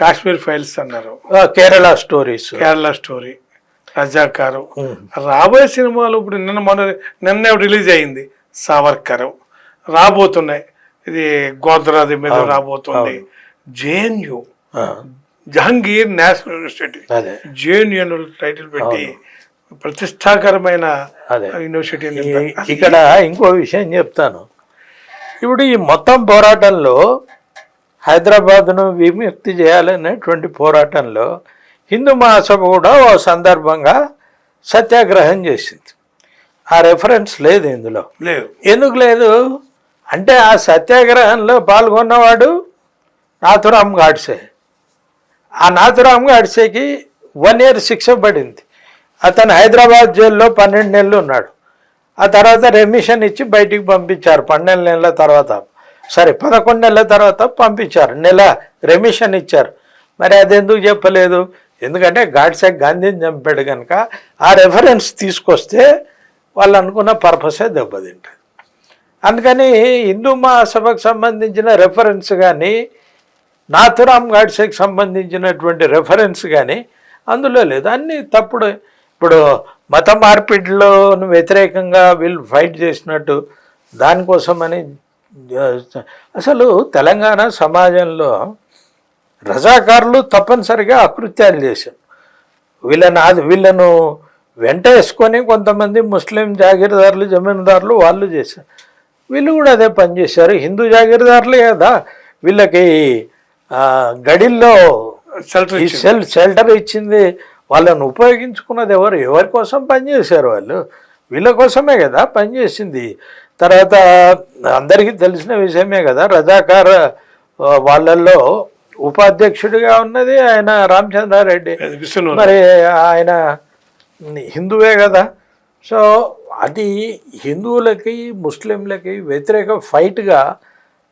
Kashmir files అన్నారు. Kerala stories. Kerala story. Razakar రాబోయే సినిమాలు ఇప్పుడు నిన్న మొన్న నిన్న రిలీజ్ అయింది సావర్కర్. రాబోతున్నాయి. ఇది గోద్రాది మీద రాబోతుంది. JNU. Jahangir national university. JNU అని టైటిల్ పెట్టి ప్రతిష్టాకరమైన. యూనివర్సిటీ ఇక్కడ ఇంకో విషయం చెప్తాను. ఇప్పుడు ఈ మొత్తం పోరాటంలో హైదరాబాద్ను విముక్తి చేయాలనేటువంటి పోరాటంలో హిందూ మహాసభ కూడా ఓ సందర్భంగా సత్యాగ్రహం చేసింది. ఆ రెఫరెన్స్ లేదు ఇందులో. లేదు. ఎందుకు లేదు? అంటే ఆ సత్యాగ్రహంలో పాల్గొన్నవాడు నాథురామ్ గాడ్సే. ఆ నాథురామ్ గాడ్సేకి వన్ ఇయర్ శిక్ష పడింది. అతను హైదరాబాద్ జైల్లో పన్నెండు నెలలు ఉన్నాడు. ఆ తర్వాత రెమిషన్ ఇచ్చి బయటికి పంపించారు. పన్నెండు నెలల తర్వాత. సరే పదకొండు నెలల తర్వాత పంపించారు. నెల రెమిషన్ ఇచ్చారు. మరి అది ఎందుకు చెప్పలేదు? ఎందుకంటే గాడ్సే గాంధీని చంపాడు కనుక ఆ రెఫరెన్స్ తీసుకొస్తే వాళ్ళు అనుకున్న పర్పసే దెబ్బతింటుంది. అందుకని హిందూ మహాసభకు సంబంధించిన రెఫరెన్స్ కానీ నాథురామ్ గాడ్సేకి సంబంధించినటువంటి రెఫరెన్స్ కానీ అందులో లేదు. అన్నీ తప్పుడు. ఇప్పుడు మత మార్పిడిలో వ్యతిరేకంగా వీళ్ళు ఫైట్ చేసినట్టు దానికోసమని అసలు తెలంగాణ సమాజంలో రజాకారులు తప్పనిసరిగా అకృత్యాలు చేశారు. వీళ్ళని ఆది వీళ్ళను వెంట వేసుకొని కొంతమంది ముస్లిం జాగీరదారులు జమీందారులు వాళ్ళు చేశారు. వీళ్ళు కూడా అదే పని చేశారు. హిందూ జాగీరదారులే కదా. వీళ్ళకి గడిల్లో షెల్టర్ షెల్టర్ ఇచ్చింది. వాళ్ళని ఉపయోగించుకున్నది ఎవరు? ఎవరి కోసం పనిచేశారు వాళ్ళు? వీళ్ళ కోసమే కదా పనిచేసింది తర్వాత అందరికీ తెలిసిన విషయమే కదా రజాకార్ వాళ్ళల్లో ఉపాధ్యక్షుడిగా ఉన్నది ఆయన రామచంద్రారెడ్డి. మరి ఆయన హిందువే కదా. సో అది హిందువులకి ముస్లింలకి వ్యతిరేక ఫైట్గా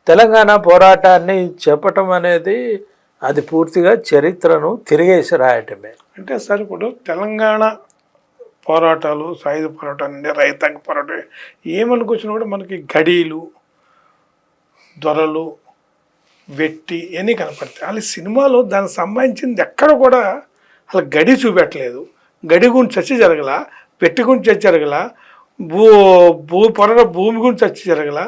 తెలంగాణ పోరాటాన్ని చెప్పటం అనేది అది పూర్తిగా చరిత్రను తిరిగేసి రాయటమే. అంటే సార్ ఇప్పుడు తెలంగాణ పోరాటాలు సాయుధ పోరాటాలు అన్నీ రైతాంగ పోరాటం ఏమనుకొచ్చినా కూడా మనకి గడీలు దొరలు వెట్టి ఇవన్నీ కనపడతాయి. వాళ్ళ సినిమాలో దానికి సంబంధించింది ఎక్కడ కూడా అలా గడి చూపెట్టలేదు. గడి గురించి చర్చ జరగల పెట్టి గురించి చర్చ జరగల భూ భూ పొరల భూమి గురించి చర్చ జరగల.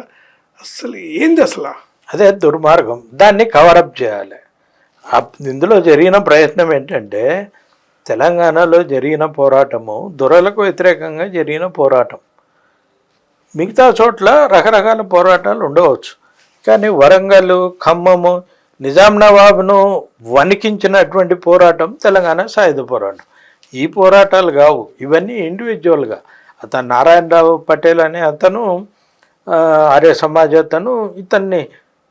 అసలు ఏంది అసలు? అదే దుర్మార్గం. దాన్ని కవరప్ చేయాలి. ఇందులో జరిగిన ప్రయత్నం ఏంటంటే తెలంగాణలో జరిగిన పోరాటము దొరలకు వ్యతిరేకంగా జరిగిన పోరాటం. మిగతా చోట్ల రకరకాల పోరాటాలు ఉండవచ్చు. కానీ వరంగల్ ఖమ్మము నిజాం నవాబ్ను వణికించినటువంటి పోరాటం తెలంగాణ సాయుధ పోరాటం. ఈ పోరాటాలు కావు. ఇవన్నీ ఇండివిజువల్గా అతను నారాయణరావు పటేల్ అనే అతను ఆర్య సమాజ్ అతను ఇతన్ని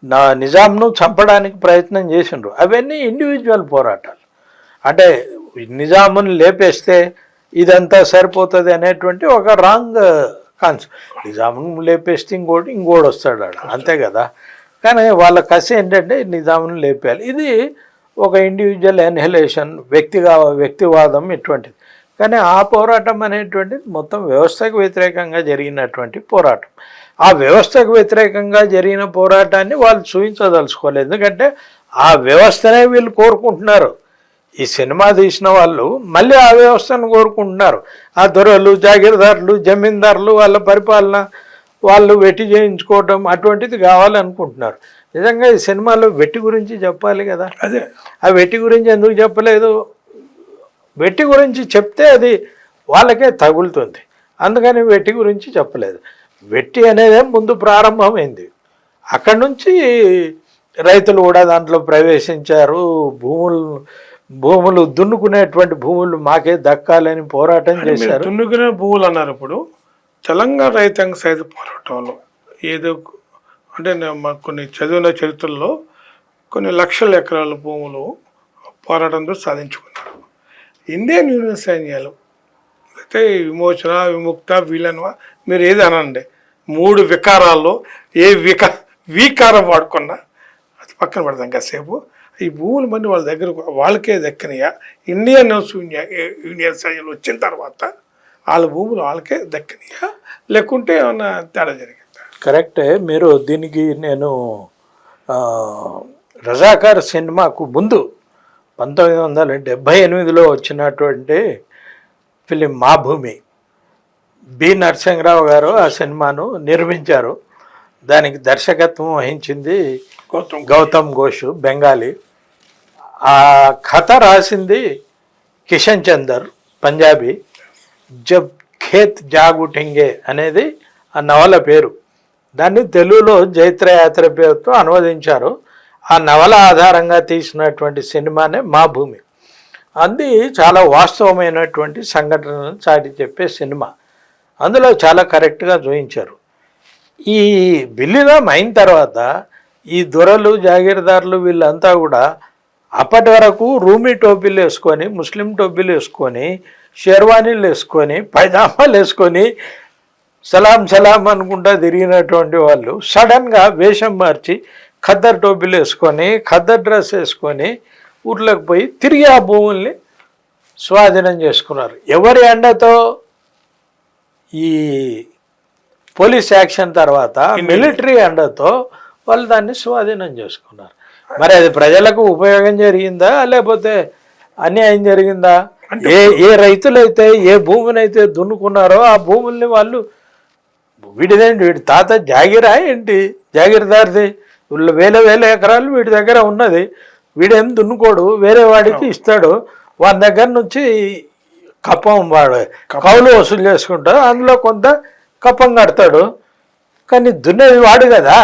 నా నిజాంను చంపడానికి ప్రయత్నం చేసిండ్రు. అవన్నీ ఇండివిజువల్ పోరాటాలు. అంటే నిజామును లేపేస్తే ఇదంతా సరిపోతుంది అనేటువంటి ఒక రాంగ్ కాన్సెప్ట్. నిజామును లేపేస్తే ఇంకోటి ఇంకోటి వస్తాడు ఆడ. అంతే కదా? కానీ వాళ్ళ కసి ఏంటంటే నిజామును లేపేయాలి. ఇది ఒక ఇండివిజువల్ ఎన్హలేషన్ వ్యక్తిగా వ్యక్తివాదం ఇటువంటిది. కానీ ఆ పోరాటం అనేటువంటిది మొత్తం వ్యవస్థకు వ్యతిరేకంగా జరిగినటువంటి పోరాటం. ఆ వ్యవస్థకు వ్యతిరేకంగా జరిగిన పోరాటాన్ని వాళ్ళు చూపించదలుచుకోలేదు ఎందుకంటే ఆ వ్యవస్థనే వీళ్ళు కోరుకుంటున్నారు. ఈ సినిమా తీసిన వాళ్ళు మళ్ళీ ఆ వ్యవస్థను కోరుకుంటున్నారు. ఆ దొరలు జాగీరదారులు జమీందారులు వాళ్ళ పరిపాలన వాళ్ళు వెట్టి చేయించుకోవటం అటువంటిది కావాలనుకుంటున్నారు. నిజంగా ఈ సినిమాలో వెట్టి గురించి చెప్పాలి కదా? అదే. ఆ వెట్టి గురించి ఎందుకు చెప్పలేదు? వెట్టి గురించి చెప్తే అది వాళ్ళకే తగులుతుంది. అందుకని వెట్టి గురించి చెప్పలేదు. వెట్టి అనేదే ముందు ప్రారంభమైంది. అక్కడి నుంచి రైతులు కూడా దాంట్లో ప్రవేశించారు. భూములు భూములు దున్నుకునేటువంటి భూములు మాకే దక్కాలని పోరాటం చేశారు. దున్నుకునే భూములు అన్నారు ఇప్పుడు. తెలంగాణ రైతాంగ సాయుధ పోరాటంలో ఏదో అంటే కొన్ని చదివిన చరిత్రలో కొన్ని లక్షల ఎకరాల భూములు పోరాటంతో సాధించుకున్నారు. ఇండియన్ యూనియన్ సైన్యాలు అయితే విమోచన విముక్త వీలన్వా మీరు ఏది అనండి? మూడు వికారాల్లో ఏ విక వికారం వాడుకున్నా అది పక్కన పెడదాం కాసేపు. ఈ భూములు మళ్ళీ వాళ్ళ దగ్గర వాళ్ళకే దక్కనియా? ఇండియన్ యూనియన్ యూనియన్ సైన్యాలు వచ్చిన తర్వాత వాళ్ళ భూములు వాళ్ళకే దక్కనియా? లేకుంటే ఏమన్నా తేడా జరిగిందా? కరెక్టే. మీరు దీనికి నేను రజాకార్ సినిమాకు ముందు పంతొమ్మిది వందల డెబ్భై ఎనిమిదిలో వచ్చినటువంటి ఫిలిం మా భూమి బి నరసింహరావు గారు ఆ సినిమాను నిర్మించారు. దానికి దర్శకత్వం వహించింది గౌతమ్ గౌతమ్ ఘోష్ బెంగాలీ. ఆ కథ రాసింది కిషన్ చందర్ పంజాబీ. జబ్ ఖేత్ జాగుటింగే అనేది ఆ నవల పేరు. దాన్ని తెలుగులో జైత్రయాత్ర పేరుతో అనువదించారు. ఆ నవల ఆధారంగా తీసినటువంటి సినిమానే మా భూమి. అది చాలా వాస్తవమైనటువంటి సంఘటనలను చాటి చెప్పే సినిమా. అందులో చాలా కరెక్ట్గా చూపించారు ఈ విలీనం అయిన తర్వాత ఈ దొరలు జాగీర్దారులు వీళ్ళంతా కూడా అప్పటి వరకు రూమీ టోపీలు వేసుకొని ముస్లిం టోపీలు వేసుకొని షేర్వానీలు వేసుకొని పైజామాలు వేసుకొని సలాం సలాం అనుకుంటా తిరిగినటువంటి వాళ్ళు సడన్గా వేషం మార్చి ఖద్దర్ టోపీలు వేసుకొని ఖద్దర్ డ్రెస్ వేసుకొని ఊర్లోకి పోయి తిరిగి ఆ భూముల్ని స్వాధీనం చేసుకున్నారు. ఎవరి అండతో? ఈ పోలీస్ యాక్షన్ తర్వాత మిలిటరీ అండతో వాళ్ళు దాన్ని స్వాధీనం చేసుకున్నారు. మరి అది ప్రజలకు ఉపయోగం జరిగిందా లేకపోతే అన్యాయం జరిగిందా? ఏ ఏ రైతులైతే ఏ భూమినైతే దున్నుకున్నారో ఆ భూముల్ని వాళ్ళు వీడిదేంటి వీడి తాత జాగిరా ఏంటి? జాగిరదారిది. వీళ్ళు వేల వేల ఎకరాలు వీడి దగ్గర ఉన్నది. వీడేం దున్నుకోడు వేరే వాడికి ఇస్తాడు. వాని దగ్గర నుంచి కప్పం వాడు కౌలు వసూలు చేసుకుంటాడు. అందులో కొంత కప్పం కడతాడు. కానీ దున్నేది వాడు కదా.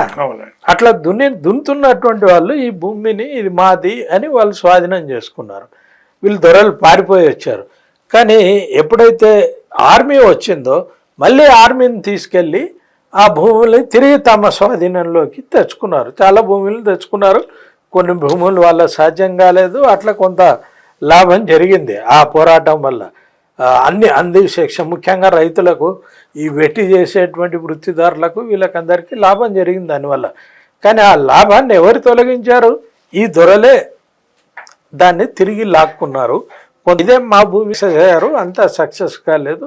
అట్లా దున్ని దున్నుతున్నటువంటి వాళ్ళు ఈ భూమిని ఇది మాది అని వాళ్ళు స్వాధీనం చేసుకున్నారు. వీళ్ళు దొరలు పారిపోయి వచ్చారు. కానీ ఎప్పుడైతే ఆర్మీ వచ్చిందో మళ్ళీ ఆర్మీని తీసుకెళ్ళి ఆ భూముల్ని తిరిగి తమ స్వాధీనంలోకి తెచ్చుకున్నారు. చాలా భూములను తెచ్చుకున్నారు. కొన్ని భూములు వాళ్ళ సాధ్యం కాలేదు. అట్లా కొంత లాభం జరిగింది ఆ పోరాటం వల్ల. అన్ని అంది శిక్ష ముఖ్యంగా రైతులకు ఈ వెట్టి చేసేటువంటి వృత్తిదారులకు వీళ్ళకందరికీ లాభం జరిగింది దానివల్ల. కానీ ఆ లాభాన్ని ఎవరు తొలగించారు? ఈ దొరలే దాన్ని తిరిగి లాక్కున్నారు. ఇదే మా భూమి చేశారు అంత సక్సెస్ కాలేదు.